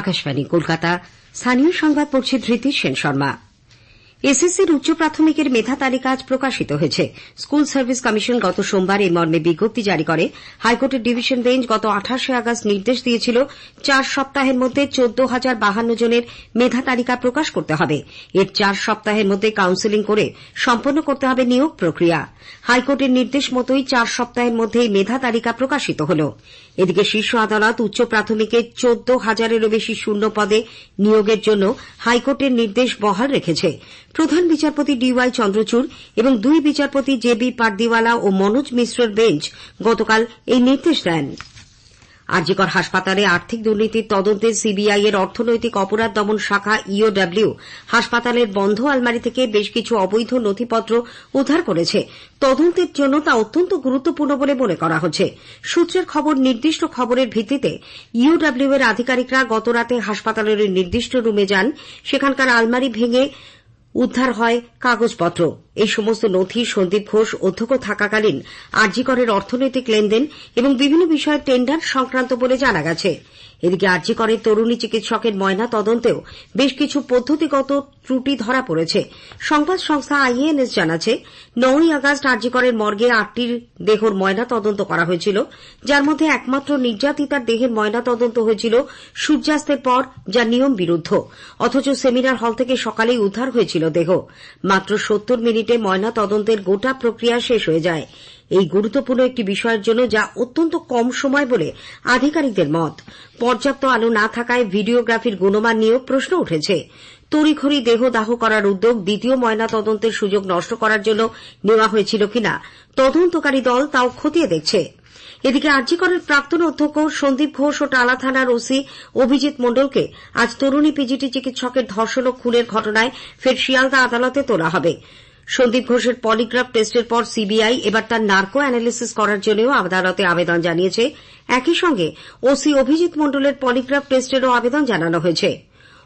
আকাশবাণী কলকাতা। স্থানীয় সংবাদ পড়ছে ধৃতি সেন শর্মা। এসএসসির উচ্চ প্রাথমিকের মেধা তালিকা আজ প্রকাশিত হয়েছে। স্কুল সার্ভিস কমিশন গত সোমবার এই মর্মে বিজ্ঞপ্তি জারি করে। হাইকোর্টের ডিভিশন বেঞ্চ গত আঠাশে আগস্ট নির্দেশ দিয়েছিল, চার সপ্তাহের মধ্যে চোদ্দ হাজার বাহান্ন জনের মেধা তালিকা প্রকাশ করতে হবে। এর চার সপ্তাহের মধ্যে কাউন্সেলিং করে সম্পন্ন করতে হবে নিয়োগ প্রক্রিয়া। হাইকোর্টের নির্দেশ মতোই চার সপ্তাহের মধ্যে এই মেধা তালিকা প্রকাশিত হল। এদিকে শীর্ষ আদালত উচ্চ প্রাথমিকে চোদ্দ হাজারেরও বেশি শূন্য পদে নিয়োগের জন্য হাইকোর্টের নির্দেশ বহাল রেখেছে। প্রধান বিচারপতি ডি ওয়াই চন্দ্রচূড় এবং দুই বিচারপতি জে বি পারদিওয়ালা ও মনোজ মিশ্রর বেঞ্চ গতকাল এই নির্দেশ দেন। আরজিকর হাসপাতালে আর্থিক দুর্নীতির তদন্তে সিবিআই এর অর্থনৈতিক অপরাধ দমন শাখা ইওডব্লিউ হাসপাতালের বন্ধ আলমারি থেকে বেশ কিছু অবৈধ নথিপত্র উদ্ধার করেছে। তদন্তের জন্য তা অত্যন্ত গুরুত্বপূর্ণ বলে মনে করা হচ্ছে। সূত্রের খবর, নির্দিষ্ট খবরের ভিত্তিতে ইওডব্লিউ এর আধিকারিকরা গতরাতে হাসপাতালের নির্দিষ্ট রুমে যান। সেখানকার আলমারি ভেঙে উদ্ধার হয় কাগজপত্র। এই সমস্ত নথি, সন্দীপ ঘোষ অধ্যক্ষ থাকাকালীন আরজিকরের অর্থনৈতিক লেনদেন এবং বিভিন্ন বিষয়ে টেন্ডার সংক্রান্ত বলে জানা গেছে। এদিকে আরজিকরের তরুণী চিকিৎসকের ময়না তদন্তেও বেশ কিছু পদ্ধতিগত ত্রুটি ধরা পড়েছে। সংবাদ সংস্থা আইএনএস জানাচ্ছে, নয়ই আগস্ট আরজিকরের মর্গে আটটির দেহর ময়না তদন্ত করা হয়েছিল, যার মধ্যে একমাত্র নির্যাতিতার দেহের ময়না তদন্ত হয়েছিল সূর্যাস্তের পর, যা নিয়ম বিরুদ্ধ। অথচ সেমিনার হল থেকে সকালেই উদ্ধার হয়েছিল দেহ। মাত্র সত্তর মিনিটে ময়না তদন্তের গোটা প্রক্রিয়া শেষ হয়ে যায়। এই গুরুত্বপূর্ণ একটি বিষয়ের জন্য যা অত্যন্ত কম সময় বলে আধিকারিকদের মত। পর্যাপ্ত আলো না থাকায় ভিডিওগ্রাফির গুণমান নিয়েও প্রশ্ন উঠেছে। তড়িঘড়ি দেহ দাহ করার উদ্যোগ দ্বিতীয় ময়না তদন্তের সুযোগ নষ্ট করার জন্য নেওয়া হয়েছিল কিনা, তদন্তকারী দল তাও খতিয়ে দেখছে। এদিকে আরজিকরের প্রাক্তন অধ্যক্ষ সন্দীপ ঘোষ ও টালা থানার ওসি অভিজিৎ মণ্ডলকে আজ তরুণী পিজিটি চিকিৎসকের ধর্ষণ ও খুনের ঘটনায় ফের শিয়ালদা আদালতে তোলা হবে। সন্দীপ ঘোষের পলিগ্রাফ টেস্টের পর সিবিআই এবার তার নার্কো অ্যানালিসিস করার জন্যও আদালতে আবেদন জানিয়েছে। একই সঙ্গে ওসি অভিজিৎ মণ্ডলের পলিগ্রাফ টেস্টেরও আবেদন জানানো হয়েছে।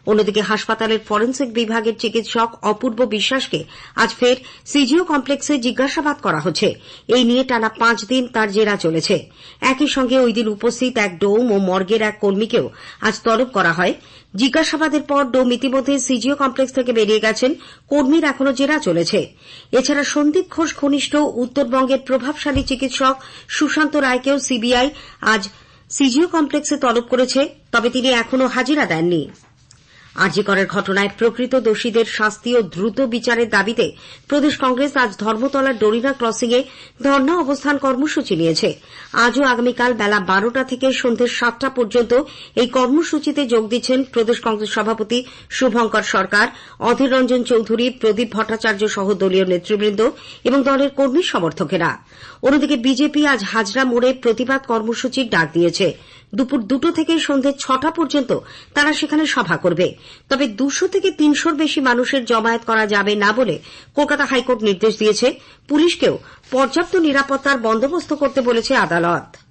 অন্যদিকে হাসপাতালের ফরেন্সিক বিভাগের চিকিৎসক অপূর্ব বিশ্বাসকে আজ ফের সিজিও কমপ্লেক্সে জিজ্ঞাসাবাদ করা হচ্ছে। এই নিয়ে টানা পাঁচ দিন তার জেরা চলেছে। একই সঙ্গে ওই দিন উপস্থিত এক ডোম ও মর্গের এক কর্মীকেও আজ তলব করা হয়। জিজ্ঞাসাবাদের পর ডোম ইতিমধ্যে সিজিও কমপ্লেক্স থেকে বেরিয়ে গেছেন। কর্মীর এখনও জেরা চলেছে। এছাড়া সন্দীপ ঘোষ ঘনিষ্ঠ উত্তরবঙ্গের প্রভাবশালী চিকিৎসক সুশান্ত রায়কেও সিবিআই আজ সিজিও কমপ্লেক্সে তলব করেছে, তবে তিনি এখনও হাজিরা দেননি। আরজিকরের ঘটনায় প্রকৃত দোষীদের শাস্তি ও দ্রুত বিচারের দাবিতে প্রদেশ কংগ্রেস আজ ধর্মতলার ডরিনা ক্রসিংয়ে ধর্ণা অবস্থান কর্মসূচি নিয়েছে। আজও আগামীকাল বেলা বারোটা থেকে সন্ধ্যে সাতটা পর্যন্ত এই কর্মসূচিতে যোগ দিচ্ছেন প্রদেশ কংগ্রেস সভাপতি শুভঙ্কর সরকার, অধীর রঞ্জন চৌধুরী, প্রদীপ ভট্টাচার্য সহ দলীয় নেতৃবৃন্দ এবং দলের কর্মী সমর্থকেরা। অন্যদিকে বিজেপি আজ হাজরা মোড়ে প্রতিবাদ কর্মসূচির ডাক দিয়েছে। দুপুর দুটো থেকে সন্ধ্যে ছটা পর্যন্ত তারা সেখানে সভা করবে। তবে দুশো থেকে তিনশোর বেশি মানুষের জমায়েত করা যাবে না বলে কলকাতা হাইকোর্ট নির্দেশ দিয়েছে। পুলিশকেও পর্যাপ্ত নিরাপত্তার বন্দোবস্ত করতে বলেছে আদালত।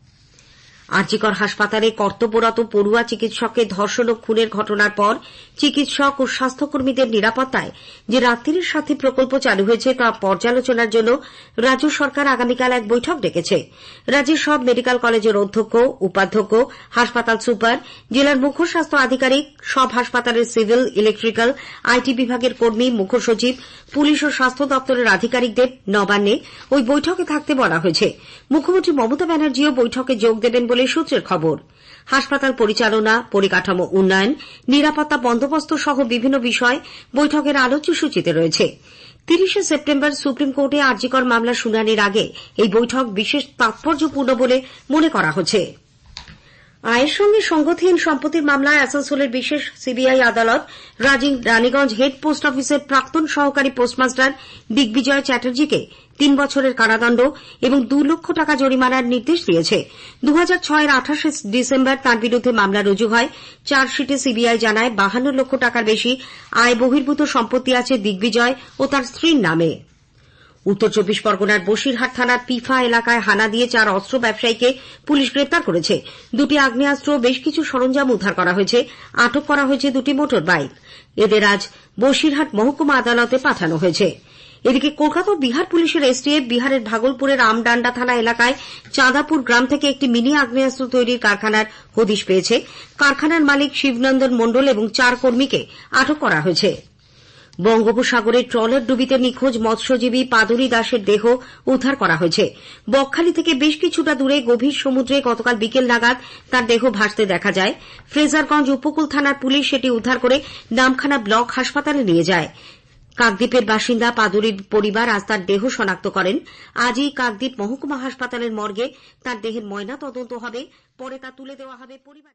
আরজিকর হাসপাতালে কর্তব্যরত পড়ুয়া চিকিৎসককে ধর্ষণ ও খুনের ঘটনার পর চিকিৎসক ও স্বাস্থ্যকর্মীদের নিরাপত্তায় যে রাত্রির সাথী প্রকল্প চালু হয়েছে তা পর্যালোচনার জন্য রাজ্য সরকার আগামীকাল এক বৈঠক ডেকেছে। রাজ্যের সব মেডিকেল কলেজের অধ্যক্ষ, উপাধ্যক্ষ, হাসপাতাল সুপার, জেলার মুখ্য স্বাস্থ্য আধিকারিক, সব হাসপাতালের সিভিল, ইলেকট্রিক্যাল, আইটি বিভাগের কর্মী, মুখ্য সচিব, পুলিশ ও স্বাস্থ্য দপ্তরের আধিকারিকদের নবান্নে ওই বৈঠকে থাকতে বলা হয়েছে। মুখ্যমন্ত্রী মমতা ব্যানার্জিও বৈঠকে যোগ দেবেন বলে সূত্রের খবর। হাসপাতাল পরিচালনা, পরিকাঠামো উন্নয়ন, নিরাপত্তা বন্দোবস্ত সহ বিভিন্ন বিষয় বৈঠকের আলোচ্য সূচিতে রয়েছে। তিরিশে সেপ্টেম্বর সুপ্রিম কোর্টে আর্জিকর মামলা শুনানির আগে এই বৈঠক বিশেষ তাৎপর্যপূর্ণ বলে মনে করা হচ্ছে। আয়ের সঙ্গে সঙ্গতিহীন সম্পত্তির মামলায় আসানসোলের বিশেষ সিবিআই আদালত রানীগঞ্জ হেড পোস্ট অফিসের প্রাক্তন সহকারী পোস্টমাস্টার দিগ্বিজয় চ্যাটার্জিকে তিন বছরের কারাদণ্ড এবং দু লক্ষ টাকা জরিমানার নির্দেশ দিয়েছে। ছয়ের আঠাশে ডিসেম্বর তাঁর বিরুদ্ধে মামলা রুজু হয়। চার্জশিটে সিবিআই জানায়, বাহান্ন লক্ষ টাকার বেশি আয় বহির্ভূত সম্পত্তি আছে দিগ্বিজয় ও তার স্ত্রীর নামে। উত্তর চব্বিশ পরগনার বসিরহাট থানার পিফা এলাকায় হানা দিয়ে চার অস্ত্র ব্যবসায়ীকে পুলিশ গ্রেপ্তার করেছে। দুটি আগ্নেয়াস্ত্র, বেশ কিছু সরঞ্জাম উদ্ধার করা হয়েছে। আটক করা হয়েছে দুটি মোটর বাইক এদের আজ বসিরহাট মহকুমা আদালতে পাঠানো হয়েছে। এদিকে কলকাতা বিহার পুলিশের এসটিএফ বিহারের ভাগলপুরের আমডান্ডা থানা এলাকায় চাঁদাপুর গ্রাম থেকে একটি মিনি আগ্নেয়াস্ত্র তৈরির কারখানার হদিশ পেয়েছে। কারখানার মালিক শিবনন্দন মণ্ডল এবং চার কর্মীকে আটক করা হয়েছে। বঙ্গোপসাগরে ট্রলার ডুবিতে নিখোঁজ মৎস্যজীবী পাদুরি দাসের দেহ উদ্ধার করা হয়েছে। বকখালি থেকে বেশ কিছুটা দূরে গভীর সমুদ্রে গতকাল বিকেল নাগাদ তার দেহ ভাসতে দেখা যায়। ফ্রেজারগঞ্জ উপকূল থানার পুলিশ সেটি উদ্ধার করে নামখানা ব্লক হাসপাতালে নিয়ে যায়। কাকদ্বীপের বাসিন্দা পাদুরির পরিবার আজ তার দেহ শনাক্ত করেন। আজই কাকদ্বীপ মহকুমা হাসপাতালের মর্গে তার দেহের ময়না তদন্ত হবে, পরে তা তুলে দেওয়া হবে পরিবার